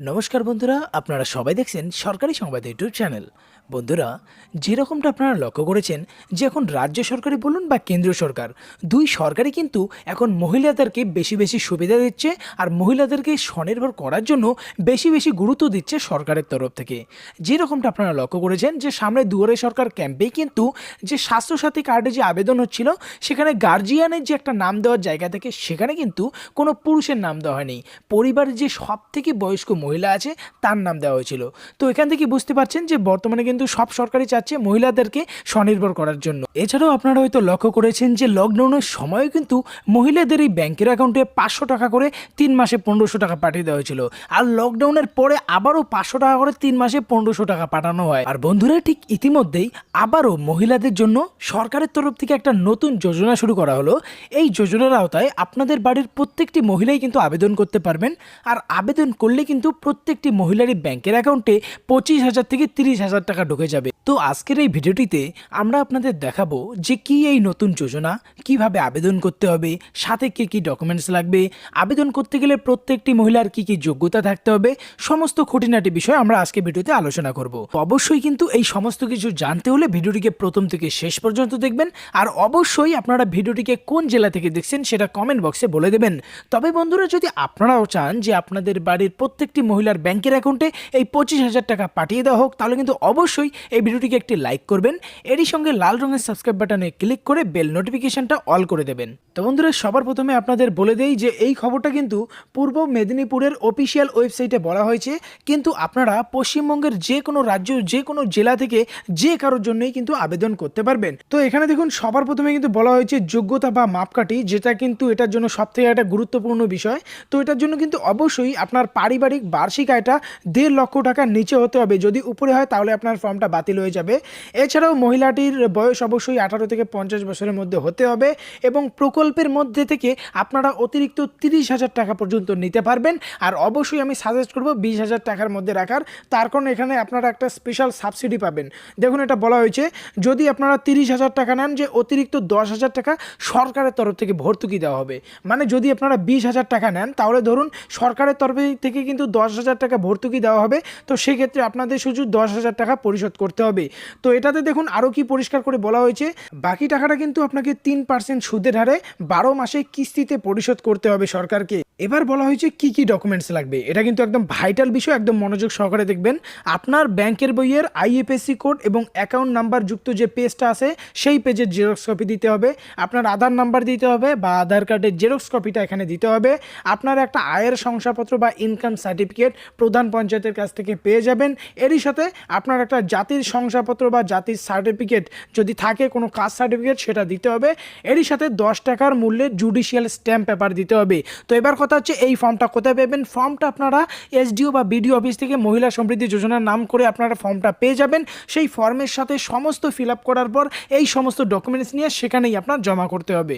নমস্কার বন্ধুরা, আপনারা সবাই দেখছেন সরকারি সংবাদ ইউটিউব চ্যানেল। বন্ধুরা যেরকমটা আপনারা লক্ষ্য করেছেন, যে এখন রাজ্য সরকারি বলুন বা কেন্দ্রীয় সরকার, দুই সরকারই কিন্তু এখন মহিলাদেরকে বেশি বেশি সুবিধা দিচ্ছে আর মহিলাদেরকে স্বনির্ভর করার জন্য বেশি বেশি গুরুত্ব দিচ্ছে সরকারের তরফ থেকে। যেরকমটা আপনারা লক্ষ্য করেছেন, যে সামনে দুয়ারে সরকার ক্যাম্পেই কিন্তু যে স্বাস্থ্যসাথী কার্ডে যে আবেদন হচ্ছিল, সেখানে গার্জিয়ানের যে একটা নাম দেওয়ার জায়গা থেকে সেখানে কিন্তু কোনো পুরুষের নাম দেওয়া হয়নি। পরিবারের যে সব থেকে বয়স্ক মহিলা আছে, তার নাম দেওয়া হয়েছিল। তো এখান থেকে বুঝতে পারছেন যে বর্তমানে কিন্তু সব সরকারি চাচ্ছে মহিলাদেরকে স্বনির্ভর করার জন্য। এছাড়াও আপনারা হয়তো লক্ষ্য করেছেন যে লকডাউনের সময়ও কিন্তু মহিলাদের এই ব্যাংকের অ্যাকাউন্টে পাঁচশো টাকা করে তিন মাসে পনেরোশো টাকা পাঠিয়ে দেওয়া হয়েছিল। আর লকডাউনের পরে আবারও পাঁচশো টাকা করে তিন মাসে পনেরোশো টাকা পাঠানো হয়। আর বন্ধুরা, ঠিক ইতিমধ্যেই আবারও মহিলাদের জন্য সরকারের তরফ থেকে একটা নতুন যোজনা শুরু করা হলো। এই যোজনার আওতায় আপনাদের বাড়ির প্রত্যেকটি মহিলাই কিন্তু আবেদন করতে পারবেন। আর আবেদন করলে কিন্তু প্রত্যেকটি মহিলারই ব্যাংকের অ্যাকাউন্টে পঁচিশ হাজার থেকে তিরিশ হাজার টাকা ঢুকে যাবে। তো আজকের এই ভিডিওটিতে আমরা আপনাদের দেখাবো যে কি এই নতুন যোজনা, কীভাবে আবেদন করতে হবে, সাথে কী কী ডকুমেন্টস লাগবে, আবেদন করতে গেলে প্রত্যেকটি মহিলার কি কি যোগ্যতা থাকতে হবে, সমস্ত খুঁটিনাটি বিষয় আমরা আজকে ভিডিওতে আলোচনা করব। অবশ্যই কিন্তু এই সমস্ত কিছু জানতে হলে ভিডিওটিকে প্রথম থেকে শেষ পর্যন্ত দেখবেন, আর অবশ্যই আপনারা ভিডিওটিকে কোন জেলা থেকে দেখছেন সেটা কমেন্ট বক্সে বলে দেবেন। তবে বন্ধুরা, যদি আপনারাও চান যে আপনাদের বাড়ির প্রত্যেকটি মহিলার ব্যাংকের অ্যাকাউন্টে এই পঁচিশ হাজার টাকা পাঠিয়ে দেওয়া হোক, তাহলে কিন্তু অবশ্যই এই ভিডিওটিকে একটি লাইক করবেন, এরই সঙ্গে লাল রঙের সাবস্ক্রাইব বাটনে ক্লিক করে বেল নোটিফিকেশনটা অল করে দেবেন। তো বন্ধুরা, সবার প্রথমে আপনাদের বলে দেই যে এই খবরটা কিন্তু পূর্ব মেদিনীপুরের অফিসিয়াল ওয়েবসাইটে বলা হয়েছে। কিন্তু আপনারা পশ্চিমবঙ্গের যে কোনো রাজ্য, যে কোনো জেলা থেকে যে কারোর জন্যই কিন্তু আবেদন করতে পারবেন। তো এখানে দেখুন, সবার প্রথমে কিন্তু বলা হয়েছে যোগ্যতা বা মাপকাঠি, যেটা কিন্তু এটার জন্য সব থেকে একটা গুরুত্বপূর্ণ বিষয়। তো এটার জন্য কিন্তু অবশ্যই আপনার পারিবারিক বার্ষিক আয়টা দেড় লক্ষ টাকার নিচে হতে হবে। যদি উপরে হয়, তাহলে আপনার ফর্মটা বাতিল হয়ে যাবে। এছাড়াও মহিলাটির বয়স অবশ্যই আঠারো থেকে পঞ্চাশ বছরের মধ্যে হতে হবে এবং প্রকল্পের মধ্যে থেকে আপনারা অতিরিক্ত তিরিশ হাজার টাকা পর্যন্ত নিতে পারবেন। আর অবশ্যই আমি সাজেস্ট করব বিশ হাজার টাকার মধ্যে রাখার। তার কারণ এখানে আপনারা একটা স্পেশাল সাবসিডি পাবেন। দেখুন এটা বলা হয়েছে, যদি আপনারা তিরিশ হাজার টাকা নেন যে অতিরিক্ত দশ হাজার টাকা সরকারের তরফ থেকে ভর্তুকি দেওয়া হবে। মানে যদি আপনারা বিশ হাজার টাকা নেন, তাহলে ধরুন সরকারের তরফ থেকে কিন্তু দশ হাজার টাকা ভর্তুকি দেওয়া হবে। তো সেক্ষেত্রে আপনাদের শুধু দশ হাজার টাকা পরিশোধ করতে হবে তো এটাতে দেখুন আরও কি পরিষ্কার করে বলা হয়েছে। বাকি টাকাটা কিন্তু আপনাকে তিন পার্সেন্ট সুদের হারে বারো মাসে কিস্তিতে পরিশোধ করতে হবে সরকারকে। এবার বলা হয়েছে কি কি ডকুমেন্টস লাগবে? এটা কিন্তু একদম ভাইটাল বিষয়, একদম মনোযোগ সহকারে দেখবেন। আপনার ব্যাংকের বইয়ের আইএফএসসি কোড এবং অ্যাকাউন্ট নাম্বার যুক্ত যে পেজটা আছে, সেই পেজের জেরক্স কপি দিতে হবে। আপনার আধার নাম্বার দিতে হবে বা আধার কার্ডের জেরক্স কপিটা এখানে দিতে হবে। আপনার একটা আয়ের শংসাপত্র বা ইনকাম সার্টিফিকেট প্রধান পঞ্চায়েতের কাছ থেকে পেয়ে যাবেন। এরই সাথে আপনার একটা জাতির শংসাপত্র বা জাতির সার্টিফিকেট যদি থাকে, কোনো কাস্ট সার্টিফিকেট সেটা দিতে হবে। এরই সাথে দশ টাকার মূল্যে জুডিশিয়াল স্ট্যাম্প পেপার দিতে হবে। তো এবার কথা হচ্ছে এই ফর্মটা কোথায় পাবেন? ফর্মটা আপনারা এসডিও বা বিডিও অফিস থেকে মহিলা সমৃদ্ধি যোজনার নাম করে আপনারা ফর্মটা পেয়ে যাবেন। সেই ফর্মের সাথে সমস্ত ফিল করার পর এই সমস্ত ডকুমেন্টস নিয়ে সেখানেই আপনার জমা করতে হবে।